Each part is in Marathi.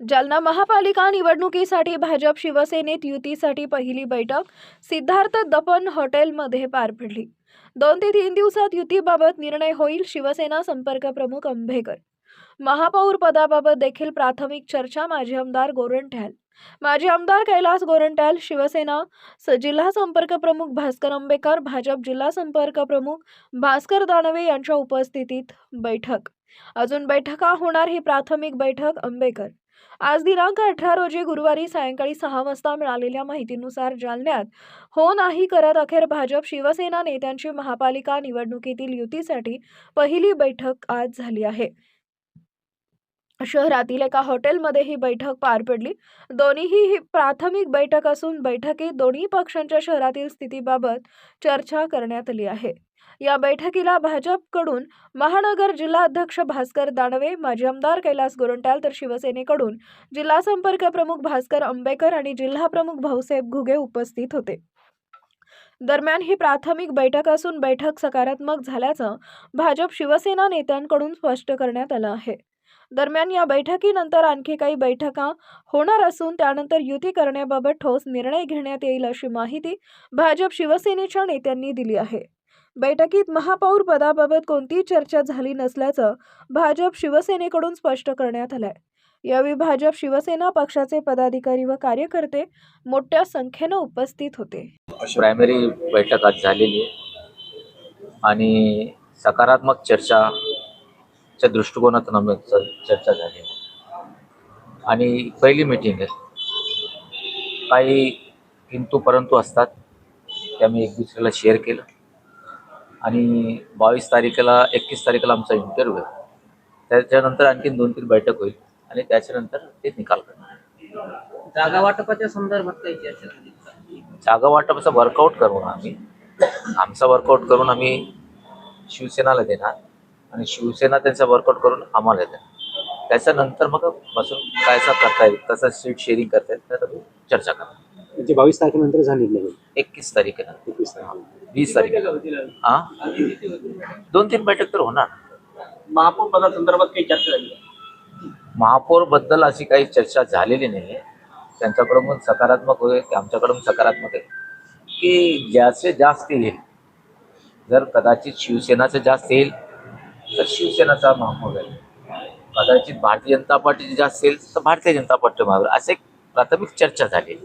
जालना महापालिका निवडणुकीसाठी भाजप शिवसेनेत युतीसाठी पहिली बैठक सिद्धार्थ दपन हॉटेलमध्ये पार पडली. दोन ते तीन दिवसात युतीबाबत निर्णय होईल शिवसेना संपर्क प्रमुख आंबेकर महापौर पदाबाबत देखील प्राथमिक चर्चा माजी आमदार गोरंट्याल. माजी आमदार कैलास गोरंट्याल शिवसेना स जिल्हा संपर्क प्रमुख भास्कर आंबेकर भाजप जिल्हा संपर्क प्रमुख भास्कर दानवे यांच्या उपस्थितीत बैठक. अजून बैठका होणार ही प्राथमिक बैठक आंबेकर आज दिनांक अठरा रोजी गुरुवारी सायंकाळी सहा वाजता मिळालेल्या माहितीनुसार जालन्यात हो नाही करत अखेर भाजप शिवसेना नेत्यांची महापालिका निवडणुकीतील युतीसाठी पहिली बैठक आज झाली आहे. शहरातील एका हॉटेलमध्ये ही बैठक पार पडली. दोन्हीही ही प्राथमिक बैठक असून बैठकीत दोन्ही पक्षांच्या शहरातील स्थितीबाबत चर्चा करण्यात आली आहे. या बैठकीला भाजपकडून महानगर जिल्हा अध्यक्ष भास्कर दानवे माजी आमदार कैलास गोरंट्याल तर शिवसेनेकडून जिल्हा संपर्क प्रमुख भास्कर आंबेकर आणि जिल्हा प्रमुख भाऊसाहेब घुगे उपस्थित होते. दरम्यान ही प्राथमिक बैठक असून बैठक सकारात्मक झाल्याचं भाजप शिवसेना नेत्यांकडून स्पष्ट करण्यात आलं आहे. दरम्यान या बैठकीनंतर आणखी काही बैठका होणार असून त्यानंतर युती करण्याबाबत ठोस निर्णय घेण्यात येईल अशी माहिती भाजप शिवसेनेच्या नेत्यांनी दिली आहे. बैठकीत महापौर पदाबाबत कोणतीही चर्चा झाली नसल्याचं भाजप शिवसेनेकडून स्पष्ट करण्यात आलंय. यावेळी भाजप शिवसेना पक्षाचे पदाधिकारी व कार्यकर्ते मोठ्या संख्येनं उपस्थित होते. प्रायमरी बैठक आज झालेली आहे. आणि सकारात्मक चर्चाच्या दृष्टिकोनातून आम्ही चर्चा झाली. आणि पहिली मीटिंग आहे. काही किंतु परंतु असतात ते आम्ही एक दुसऱ्याला शेअर केलं. आणि बावीस तारखेला एकवीस तारखेला आमचा इंटरव्ह्यू आहे. त्याच्यानंतर आणखीन दोन तीन बैठक होईल आणि त्याच्यानंतर ते निकाल करणार. जागा वाटपाच्या संदर्भात काही चर्चा झाली का? जागा वाटपाचा वर्कआउट करून आम्ही. आमचा वर्कआउट करून आम्ही शिवसेनाला देणार. आणि शिवसेना त्यांचा वर्कआउट करून आम्हाला देणार त्याच्यानंतर मग बसून काय असं करता येईल कसं सीट शेअरिंग करता येईल तर आम्ही चर्चा करणार. म्हणजे बावीस तारखेनंतर झालेली नाही. एकवीस तारखेला. एकवीस तारखेला. वीस तारखेला. हा? दोन तीन बैठक तर होणार. महापौर पदासंदर्भात काही चर्चा झाली? महापौरबद्दल अशी काही चर्चा झालेली नाही त्यांच्याकडून सकारात्मक होईल की आमच्याकडून सकारात्मक आहे. की ज्याचे जास्त येईल जर कदाचित शिवसेनाचं जास्त येईल तर शिवसेनाचा महापौर आहे. कदाचित भारतीय जनता पार्टीचे जास्त येईल तर भारतीय जनता पार्टी महापौर असे प्राथमिक चर्चा झाली.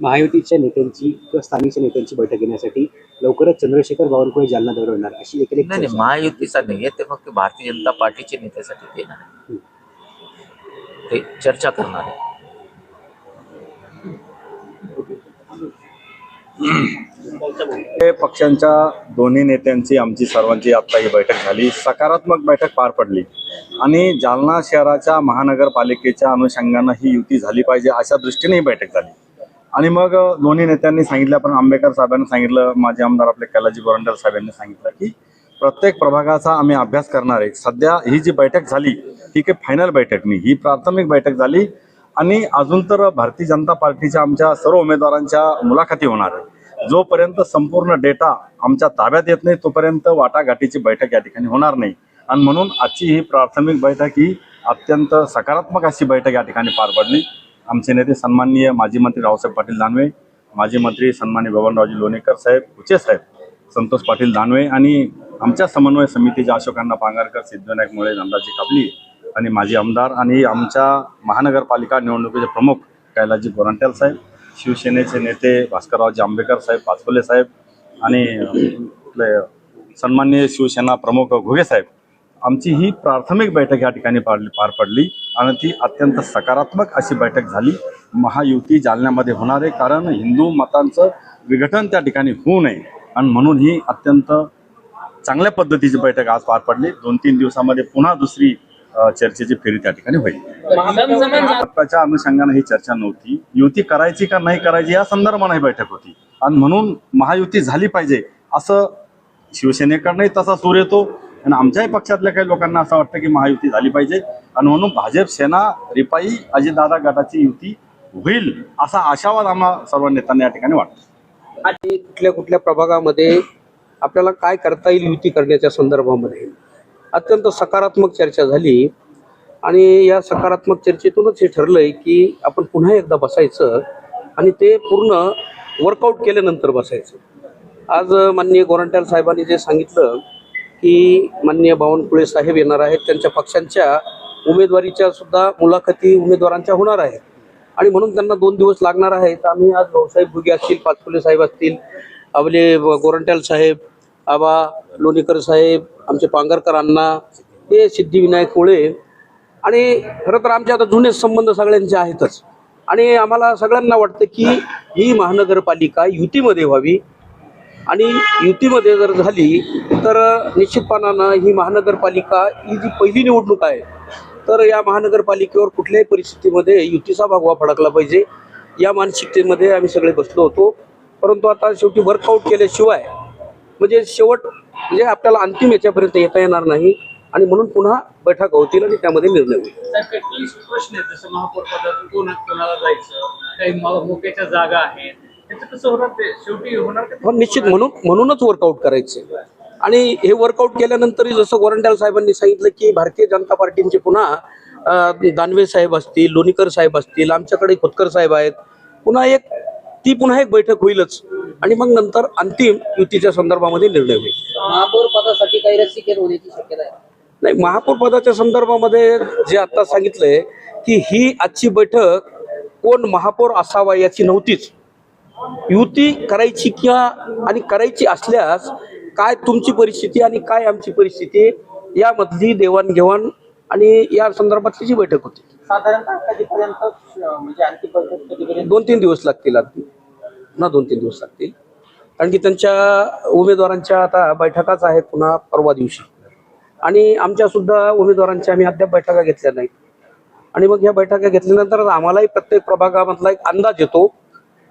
महायुतीच्या नेत्यांची किंवा स्थानिकच्या नेत्यांची बैठक घेण्यासाठी लवकरच चंद्रशेखर बावनकुळे जालना दौरा होणार अशी एक नाही नाही. महायुतीचा नाही आहे ते फक्त भारतीय जनता पार्टीचे नेत्यासाठी आहे. ते चर्चा करणार आहे. पक्षांच्या दोन्ही नेत्यांची आमची सर्वांची आता ही बैठक झाली. सकारात्मक बैठक पार पडली. आणि जालना शहराच्या महानगरपालिकेच्या अनुषंगानं ही युती झाली पाहिजे अशा दृष्टीने ही बैठक झाली. आणि मग दोन्ही नेत्यांनी सांगितलं पण आंबेडकर साहेबांनी सांगितलं माझे आमदार आपले कैलाजी बोरंडर साहेबांनी सांगितलं की प्रत्येक प्रभागाचा आम्ही अभ्यास करणार आहे. सध्या ही जी बैठक झाली ही काही फायनल बैठक नाही ही प्राथमिक बैठक झाली. आणि अजून तर भारतीय जनता पार्टीच्या आमच्या सर्व उमेदवारांच्या मुलाखती होणार आहे जोपर्यंत संपूर्ण डेटा आमच्या ताब्यात येत नाही तोपर्यंत वाटाघाटीची बैठक या ठिकाणी होणार नाही. आणि म्हणून आजची ही प्राथमिक बैठक ही अत्यंत सकारात्मक अशी बैठक या ठिकाणी पार पडली. आमचे नेते सन्माननीय माजी मंत्री रावसाहेब पाटील दानवे माजी मंत्री सन्माननीय बबनरावजी लोणेकर साहेब कुचे साहेब संतोष पाटील दानवे आणि आमच्या समन्वय समितीच्या अशोकांना पांगारकर सिद्धविनायक मुळे नंदाजी काबली आणि माजी आमदार आणि आमच्या महानगरपालिका निवडणुकीचे प्रमुख कैलाजी गोरंट्याल साहेब शिवसेनेचे नेते भास्कररावजी जांभेकर साहेब पाचपुले साहेब आणि आपले सन्माननीय शिवसेना प्रमुख घुगे साहेब. आमची ही प्राथमिक बैठक या ठिकाणी पाडली पार पडली आणि ती अत्यंत सकारात्मक अशी बैठक झाली. महायुती जालन्यामध्ये होणार आहे कारण हिंदू मतांचं विघटन त्या ठिकाणी होऊ नये आणि म्हणून ही अत्यंत चांगल्या पद्धतीची बैठक आज पार पडली. दोन तीन दिवसामध्ये पुन्हा दुसरी चर्चेची फेरी त्या ठिकाणी होईल. आत्ताच्या अनुषंगाने ही चर्चा नव्हती. युती करायची का नाही करायची या संदर्भाने ही बैठक होती. आणि म्हणून महायुती झाली पाहिजे असं शिवसेनेकडनंही तसा सूर येतो. आणि आमच्याही पक्षातल्या काही लोकांना असं वाटतं की महायुती झाली पाहिजे. आणि म्हणून भाजप सेना रिपाई अजितदादा गटाची युती होईल असा आशावाद आम्हा सर्व नेत्यांना या ठिकाणी वाटतो. आणि कुठल्या कुठल्या प्रभागामध्ये आपल्याला काय करता येईल युती करण्याच्या संदर्भामध्ये? अत्यंत सकारात्मक चर्चा झाली. आणि या सकारात्मक चर्चेतूनच हे ठरलंय की आपण पुन्हा एकदा बसायचं आणि ते पूर्ण वर्कआउट केल्यानंतर बसायचं. आज माननीय गोरंट्याल साहेबांनी जे सांगितलं की माननीय बावनकुळे साहेब येणार आहेत त्यांच्या पक्षांच्या उमेदवारीच्या सुद्धा मुलाखती उमेदवारांच्या होणार आहेत. आणि म्हणून त्यांना दोन दिवस लागणार आहेत. आम्ही आज भाऊसाहेब भुगे असतील पाचपुले साहेब असतील आपले गोरंट्याल साहेब आबा लोणीकर साहेब आमचे पांगरकर अण्णा हे सिद्धिविनायक मुळे आणि खरं तर आमचे आता जुने संबंध सगळ्यांचे आहेतच. आणि आम्हाला सगळ्यांना वाटतं की ही महानगरपालिका युतीमध्ये व्हावी. आणि युतीमध्ये जर झाली तर निश्चितपणानं ही महानगरपालिका ही जी पहिली निवडणूक आहे तर या महानगरपालिकेवर कुठल्याही परिस्थितीमध्ये युतीचा भागवा फडकला पाहिजे. या मानसिकतेमध्ये आम्ही सगळे बसलो होतो. परंतु आता शेवटी वर्कआउट केल्याशिवाय म्हणजे शेवट म्हणजे आपल्याला अंतिम याच्यापर्यंत येता येणार नाही. आणि म्हणून पुन्हा बैठक होतील आणि त्यामध्ये निर्णय होईल. प्रश्न आहेत. जसं महापौर कोण कोणाला जायचं? काही मोक्याच्या जागा आहेत. शेवटी होणार पण निश्चित म्हणून म्हणूनच वर्कआउट करायचे. आणि हे वर्कआउट केल्यानंतरही जसं गोरंट्याल साहेबांनी सांगितलं की भारतीय जनता पार्टीचे पुन्हा दानवे साहेब असतील लोणीकर साहेब असतील आमच्याकडे खोतकर साहेब आहेत. पुन्हा एक ती पुन्हा एक बैठक होईलच. आणि मग नंतर अंतिम युतीच्या संदर्भामध्ये निर्णय होईल. महापौर पदासाठी काही रस्सीखेच होण्याची शक्यता आहे. नाही महापौर पदाच्या संदर्भामध्ये जे आता सांगितलंय की ही आजची बैठक कोण महापौर असावा याची नव्हतीच. युती करायची किंवा आणि करायची असल्यास काय तुमची परिस्थिती आणि काय आमची परिस्थिती यामधली देवाणघेवाण आणि या संदर्भातली जी बैठक होती. साधारणतः कधीपर्यंत म्हणजे आणखी पद्धत कधीपर्यंत? दोन तीन दिवस लागतील आणखी पुन्हा दोन तीन दिवस लागतील. कारण की त्यांच्या उमेदवारांच्या आता बैठकाच आहेत पुन्हा परवा दिवशी. आणि आमच्या सुद्धा उमेदवारांच्या आम्ही अद्याप बैठका घेतल्या नाहीत. आणि मग या बैठका घेतल्यानंतर आम्हालाही प्रत्येक प्रभागामधला एक अंदाज येतो.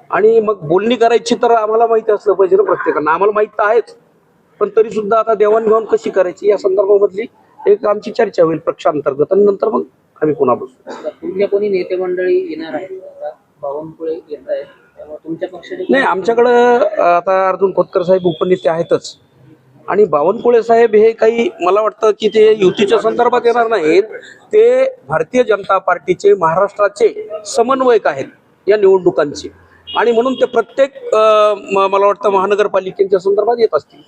आणि मग बोलणी करायची तर आम्हाला माहिती असलं पाहिजे ना प्रत्येकांना. आम्हाला माहीत तर आहेच. पण तरी सुद्धा आता देवाणघेवाण कशी करायची या संदर्भामधली एक आमची चर्चा होईल पक्षांतर्गत आणि नंतर मग आम्ही पुन्हा बसू तुमच्या कोणी नेते मंडळी येणार आहेत? आता बावनकुळे येत आहेत. त्यामुळे तुमच्या पक्षाचे नाही आमच्याकडं आता अर्जुन खोतकर साहेब उपनेते आहेतच. आणि बावनकुळे साहेब हे काही मला वाटतं की ते युतीच्या संदर्भात येणार नाहीत. ते भारतीय जनता पार्टीचे महाराष्ट्राचे समन्वयक आहेत या निवडणुकांचे. आणि म्हणून ते प्रत्येक मला वाटतं महानगरपालिकेच्या संदर्भात येत असतील.